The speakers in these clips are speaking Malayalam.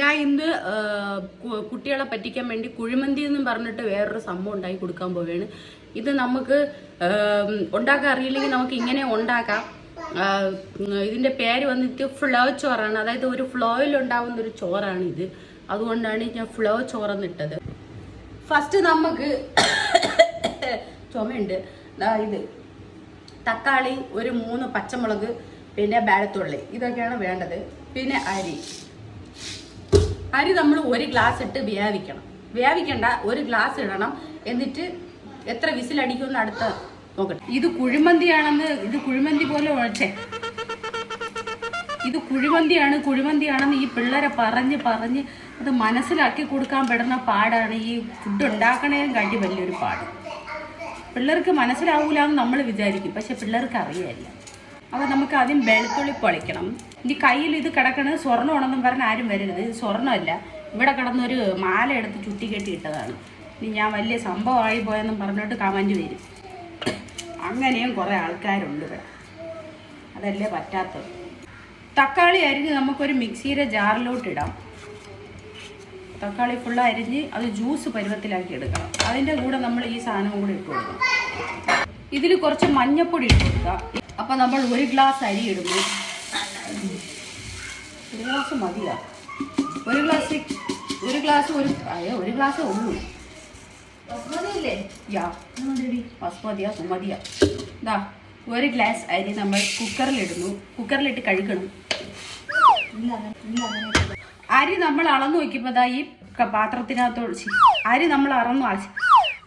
ഞാൻ ഇന്ന് കുട്ടികളെ പറ്റിക്കാൻ വേണ്ടി കുഴിമന്തി എന്നും പറഞ്ഞിട്ട് വേറൊരു സംഭവം ഉണ്ടാക്കി കൊടുക്കാൻ പോവുകയാണ്. ഇത് നമുക്ക് ഉണ്ടാക്കാൻ അറിയില്ലെങ്കിൽ നമുക്ക് ഇങ്ങനെ ഉണ്ടാക്കാം. ഇതിന്റെ പേര് വന്നിട്ട് ഫ്ലോ ചോറാണ്. അതായത് ഒരു ഫ്ലോയിൽ ഉണ്ടാവുന്ന ഒരു ചോറാണ് ഇത്. അതുകൊണ്ടാണ് ഞാൻ ഫ്ലോ ചോറെന്ന് ഇട്ടത്. ഫസ്റ്റ് നമുക്ക് ചുമയുണ്ട്. ഇത്. തക്കാളി ഒരു മൂന്ന് പച്ചമുളക് പിന്നെ ബാലത്തുള്ളി ഇതൊക്കെയാണ് വേണ്ടത്. പിന്നെ അരി. അരി നമ്മൾ ഒരു ഗ്ലാസ് ഇട്ട് വേവിക്കണം. വേവിക്കേണ്ട ഒരു ഗ്ലാസ് ഇടണം. എന്നിട്ട് എത്ര വിസിലടിക്കുമെന്ന് അടുത്ത നോക്കട്ടെ. ഇത് കുഴിമന്തിയാണെന്ന് ഇത് കുഴിമന്തി പോലെ ഉഴച്ചേ ഇത് കുഴിമന്തിയാണ് കുഴിമന്തിയാണെന്ന് ഈ പിള്ളേരെ പറഞ്ഞ് പറഞ്ഞ് അത് മനസ്സിലാക്കി കൊടുക്കാൻ പെടുന്ന പാടാണ്. ഈ ഫുഡ് ഉണ്ടാക്കണേലും കാട്ടി വലിയൊരു പാട്. പിള്ളേർക്ക് മനസ്സിലാവൂല എന്ന് നമ്മൾ വിചാരിക്കും. പക്ഷെ പിള്ളേർക്ക് അറിയില്ല അപ്പോൾ നമുക്ക് ആദ്യം വെളുത്തുള്ളി പൊളിക്കണം. ഇനി കയ്യിൽ ഇത് കിടക്കണത് സ്വർണമാണെന്നും പറഞ്ഞ് ആരും വരരുത് ഇത് സ്വർണമല്ല. ഇവിടെ കിടന്നൊരു മാല എടുത്ത് ചുറ്റി കെട്ടിയിട്ടതാണ് ഇനി ഞാൻ വലിയ സംഭവമായി പോയെന്നും പറഞ്ഞിട്ട് കമന്റ് വരും. അങ്ങനെയും കുറേ ആൾക്കാരുണ്ട് ഇവിടെ. അതല്ലേ പറ്റാത്തത്. തക്കാളി അരിഞ്ഞ് നമുക്കൊരു മിക്സിയുടെ ജാറിലോട്ടിടാം തക്കാളി ഫുള്ള് അരിഞ്ഞ് അത് ജ്യൂസ് പരുവത്തിലാക്കി എടുക്കണം. അതിന്റെ കൂടെ നമ്മൾ ഈ സാധനം കൂടെ ഇട്ട് കൊടുക്കണം. ഇതിൽ കുറച്ച് മഞ്ഞപ്പൊടി ഇട്ട് കൊടുക്കുക അപ്പം നമ്മൾ ഒരു ഗ്ലാസ് അരി ഇടുന്നു. ഒരു ഗ്ലാസ് മതിയാ. ഒരു ഗ്ലാസ് ഒരു ഗ്ലാസ് ഒരു അയ്യോ ഒരു ഗ്ലാസ് ഉള്ളൂ. യാ. ബസ്മതിയാ സുമതിയാ. ദാ ഒരു ഗ്ലാസ് അരി നമ്മൾ കുക്കറിലിടുന്നു കുക്കറിലിട്ട് കഴുകണം. അരി നമ്മൾ അളന്നു നോക്കിയപ്പോൾ ദാ ഈ പാത്രത്തിനകത്തോട് അരി നമ്മൾ അറന്നു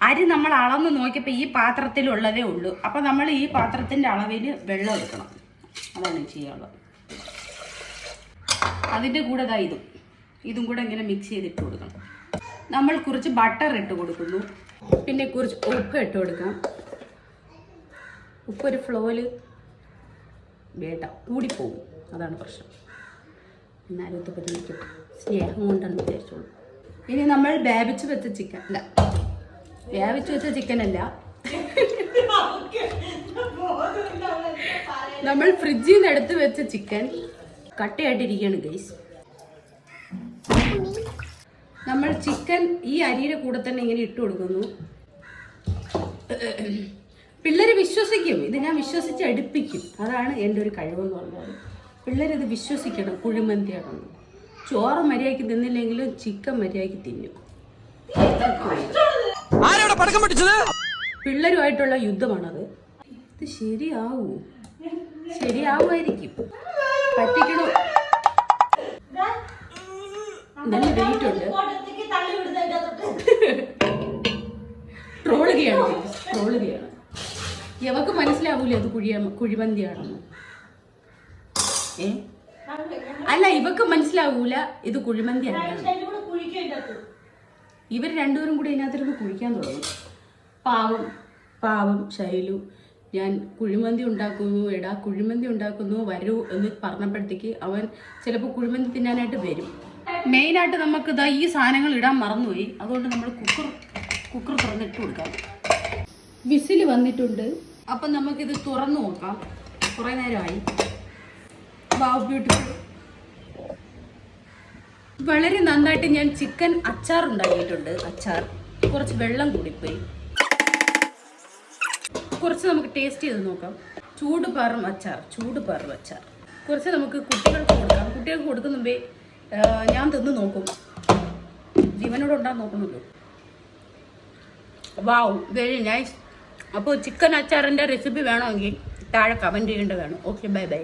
അരി നമ്മൾ അളന്ന് നോക്കിയപ്പോൾ ഈ പാത്രത്തിലുള്ളതേ ഉള്ളൂ. അപ്പോൾ നമ്മൾ ഈ പാത്രത്തിന്റെ അളവിൽ വെള്ളം എടുക്കണം. അതാണ് ചെയ്യാനുള്ളത്. അതിന്റെ കൂടെ ഇതാ ഇതും. ഇതും കൂടെ ഇങ്ങനെ മിക്സ് ചെയ്തിട്ട് കൊടുക്കണം. നമ്മൾ കുറച്ച് ബട്ടർ ഇട്ട് കൊടുക്കുന്നു. പിന്നെ കുറച്ച് ഉപ്പ് ഇട്ട് കൊടുക്കാം. ഉപ്പ് ഒരു ഫ്ലോയിൽ വേണ്ട കൂടിപ്പോകും അതാണ് പ്രശ്നം. എന്നാലും ഇത് പതിനിക്കും സ്നേഹം കൊണ്ടാണ് വിചാരിച്ചോളൂ ഇനി നമ്മൾ വേവിച്ച് വെച്ച ചിക്കൻ അല്ല വേവിച്ച് വെച്ച ചിക്കൻ അല്ല. നമ്മൾ ഫ്രിഡ്ജിൽ നിന്ന് എടുത്ത് വെച്ച ചിക്കൻ കട്ടയായിട്ടിരിക്കുകയാണ് ഗൈസ് നമ്മൾ ചിക്കൻ ഈ അരിയുടെ കൂടെ തന്നെ ഇങ്ങനെ ഇട്ട് കൊടുക്കുന്നു. പിള്ളേര് വിശ്വസിക്കും. ഇത് ഞാൻ വിശ്വസിച്ച് അടുപ്പിക്കും അതാണ് എന്റെ ഒരു കഴിവെന്ന് പറഞ്ഞാൽ പിള്ളേരിത് വിശ്വസിക്കണം. കുഴിമന്തിയാണെന്ന് ചോറ് മര്യാദയ്ക്ക് തിന്നില്ലെങ്കിലും ചിക്കൻ മര്യാദയ്ക്ക് തിന്നും. പിള്ളേരുമായിട്ടുള്ള യുദ്ധമാണത്. ഇത് ശരിയാവൂ. ശരിയാവുമായിരിക്കും. പറ്റിക്കണോ. നല്ല വെയിറ്റ് ഉണ്ട്. ട്രോളുകയാണ്. ട്രോളുകയാണ്. യവക്ക് മനസ്സിലാവൂലേ അത് കുഴിയ കുഴിമന്തിയാണെന്ന്? ഏ? അല്ല ഇവക്ക് മനസ്സിലാവൂല ഇത് കുഴിമന്തി അല്ല ഇവർ രണ്ടുപേരും കൂടി ഇതിനകത്തിരുന്ന് കുഴിക്കാൻ തുടങ്ങും. പാവം. പാവം ശൈലു. ഞാൻ കുഴിമന്തി ഉണ്ടാക്കുന്നു എടാ കുഴിമന്തി ഉണ്ടാക്കുന്നു വരൂ എന്ന് പറഞ്ഞപ്പോഴത്തേക്ക് അവൻ ചിലപ്പോൾ കുഴിമന്തി തിന്നാനായിട്ട് വരും. മെയിനായിട്ട് നമുക്ക് ഇതാ ഈ സാധനങ്ങൾ ഇടാൻ മറന്നുപോയി. അതുകൊണ്ട് നമ്മൾ കുക്കർ കുക്കർ തുറന്നിട്ട് കൊടുക്കാം. വിസിൽ വന്നിട്ടുണ്ട്. അപ്പം നമുക്കിത് തുറന്നു നോക്കാം. കുറേ നേരമായി. വാവ് ബ്യൂട്ടിഫുൾ വളരെ നന്നായിട്ട് ഞാൻ ചിക്കൻ അച്ചാർ ഉണ്ടാക്കിയിട്ടുണ്ട് അച്ചാർ. കുറച്ച് വെള്ളം കൂടിപ്പോയി. കുറച്ച് നമുക്ക് ടേസ്റ്റ് ചെയ്ത് നോക്കാം. ചൂട് പാറും അച്ചാർ ചൂട് പാറും അച്ചാർ. കുറച്ച് നമുക്ക് കുട്ടികൾക്ക് കൊടുക്കാം. കുട്ടികൾക്ക് കൊടുക്കുന്ന മുമ്പേ ഞാൻ തിന്ന് നോക്കും. ജീവനോട് ഉണ്ടാകാൻ നോക്കുന്നുള്ളൂ വാവ് വെരി നൈസ് അപ്പോൾ ചിക്കൻ അച്ചാറിന്റെ റെസിപ്പി വേണമെങ്കിൽ താഴെ കമന്റ് വേണം ഓക്കെ ബൈ ബൈ